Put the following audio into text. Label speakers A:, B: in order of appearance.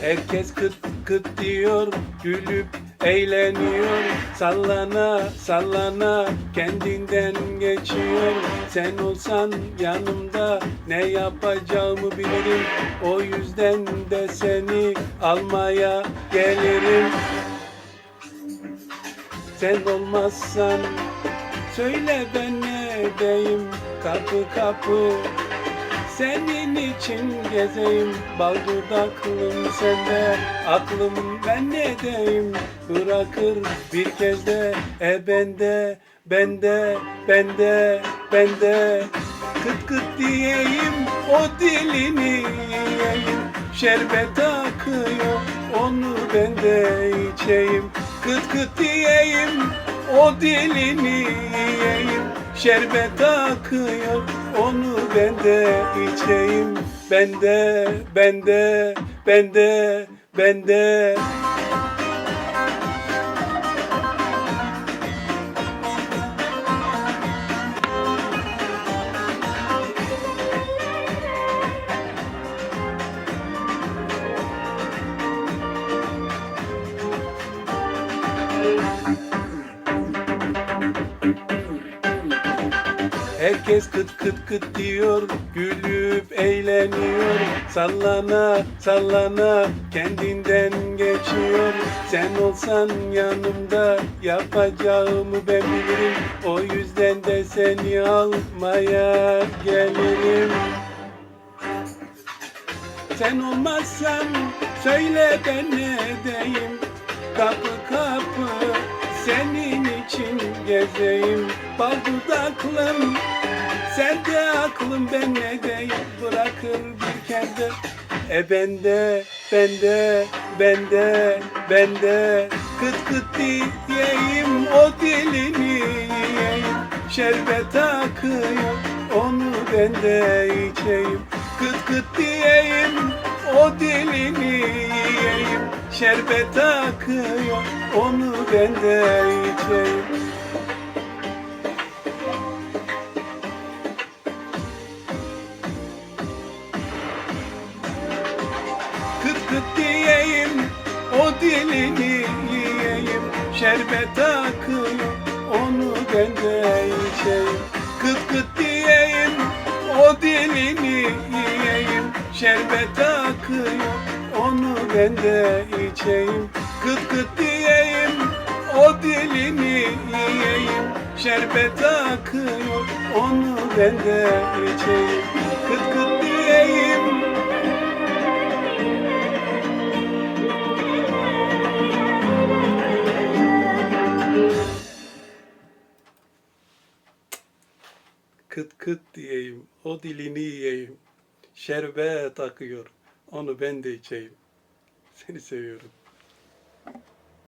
A: Herkes kıt kıt diyor, gülüp eğleniyor. Sallana sallana kendinden geçiyor. Sen olsan yanımda ne yapacağımı bilirim. O yüzden de seni almaya gelirim. Sen olmazsan söyle ben ne edeyim kapı kapı senin için gezeyim bal dudaklım sende. Aklım ben edeyim? Bırakır bir kez de e bende bende bende bende. Kıt kıt diyeyim o dilini yiyeyim. Şerbet akıyor onu ben de içeyim. Kıt kıt diyeyim o dilini yiyeyim. Şerbet akıyor onu ben de içeyim. Bende, bende, bende, bende Herkes kıt kıt kıt diyor, gülüp eğleniyor. Sallana sallana kendinden geçiyor. Sen olsan yanımda yapacağımı ben bilirim. O yüzden de seni almaya gelirim. Sen olmazsan söyle ben ne edeyim Kapı kapı gezeyim Bal dudaklım sen de aklım. Ben ne deyim Bırakır bir kerde? E bende bende bende bende Kıt kıt diyeyim. O dilini yiyeyim. Şerbet akıyor onu ben de içeyim. Kıt kıt diyeyim o dilini yiyeyim. Şerbet akıyor onu ben de içeyim dilini yiyeyim Şerbet akıyor onu ben de içeyim. Kıt kıt diyeyim o dilini yiyeyim Şerbet akıyor onu ben de içeyim. Kıt kıt diyeyim o dilini yiyeyim Şerbet akıyor onu ben de içeyim Kıt kıt diyeyim, o dilini yiyeyim. Şerbet akıyor, onu ben de içeyim. Seni seviyorum.